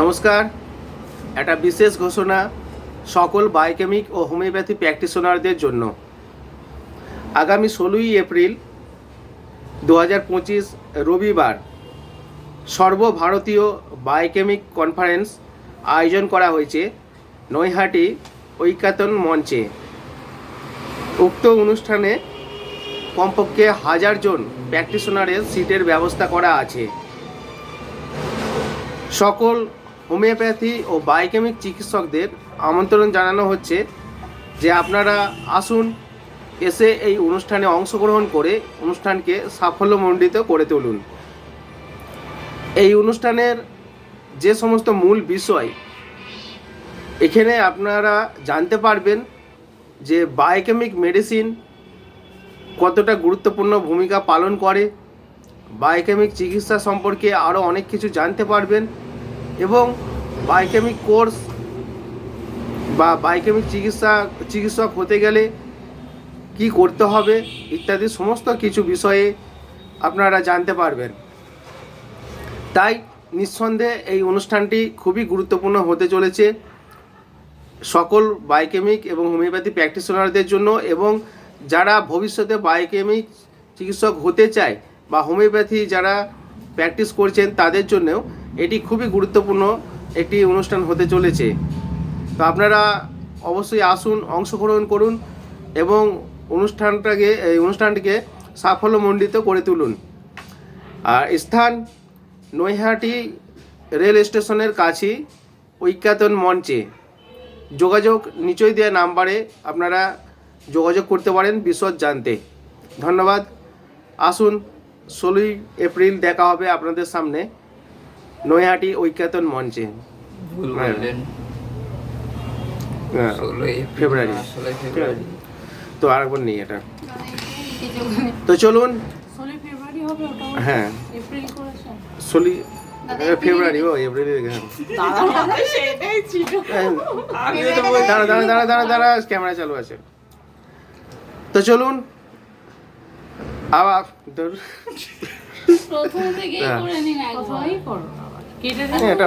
নমস্কার। একটা বিশেষ ঘোষণা সকল বায়োকেমিক ও হোমিওপ্যাথি প্র্যাকটিশনারদের জন্য। আগামী ষোলোই এপ্রিল দু হাজার পঁচিশ রবিবার সর্বভারতীয় বায়োকেমিক কনফারেন্স আয়োজন করা হয়েছে নৈহাটি ঐকাতন মঞ্চে। উক্ত অনুষ্ঠানে কমপক্ষে হাজার জন প্র্যাকটিশনারের সিটের ব্যবস্থা করা আছে। সকল হোমিওপ্যাথি ও বায়োকেমিক চিকিৎসকদের আমন্ত্রণ জানানো হচ্ছে যে আপনারা আসুন, এসে এই অনুষ্ঠানে অংশগ্রহণ করে অনুষ্ঠানকে সাফল্যমণ্ডিত করে তুলুন। এই অনুষ্ঠানের যে সমস্ত মূল বিষয়, এখানে আপনারা জানতে পারবেন যে বায়োকেমিক মেডিসিন কতটা গুরুত্বপূর্ণ ভূমিকা পালন করে। বায়োকেমিক চিকিৎসা সম্পর্কে আরও অনেক কিছু জানতে পারবেন। এবং বায়োকেমিক কোর্স বা বায়োকেমিক চিকিৎসা, চিকিৎসক হতে গেলে কি করতে হবে ইত্যাদি সমস্ত কিছু বিষয়ে আপনারা জানতে পারবেন। তাই নিঃসন্দেহে এই অনুষ্ঠানটি খুবই গুরুত্বপূর্ণ হতে চলেছে। সকল বায়োকেমিক এবং হোমিওপ্যাথি প্র্যাকটিশনারদের জন্য এবং যারা ভবিষ্যতে বায়োকেমিক চিকিৎসক হতে চায় বা হোমিওপ্যাথি যারা প্র্যাকটিস করছেন তাদের জন্যও এটি খুবই গুরুত্বপূর্ণ একটি অনুষ্ঠান হতে চলেছে। তো আপনারা অবশ্যই আসুন, অংশগ্রহণ করুন এবং অনুষ্ঠানটাকে, এই অনুষ্ঠানটিকে সাফল্যমণ্ডিত করে তুলুন। আর স্থান নৈহাটি রেল স্টেশনের কাছে ঐক্যাতন মঞ্চে। যোগাযোগ নিচই দেওয়া নাম্বারে আপনারা যোগাযোগ করতে পারেন বিশদ জানতে। ধন্যবাদ। আসুন। ষোলোই এপ্রিল দেখা হবে আপনাদের সামনে নৈহাটি ঐক্যাতন মঞ্চে। হ্যাঁ। হ্যাঁ, ষোলোই ফেব্রুয়ারি। তো আরেকবার নেই এটা। তো চলুন। ষোলোই ফেব্রুয়ারি হবে ওটা। হ্যাঁ। এপ্রিল ষোলোই ফেব্রুয়ারি ও এপ্রিল হ্যাঁ। দাঁড়া দাঁড়া দাঁড়া দাঁড়া ক্যামেরা চালু আছে। তো চলুন। আবার। প্রথম থেকেই হ্যাঁ। করে নিন একবার করো কেটে হ্যাঁ, এটা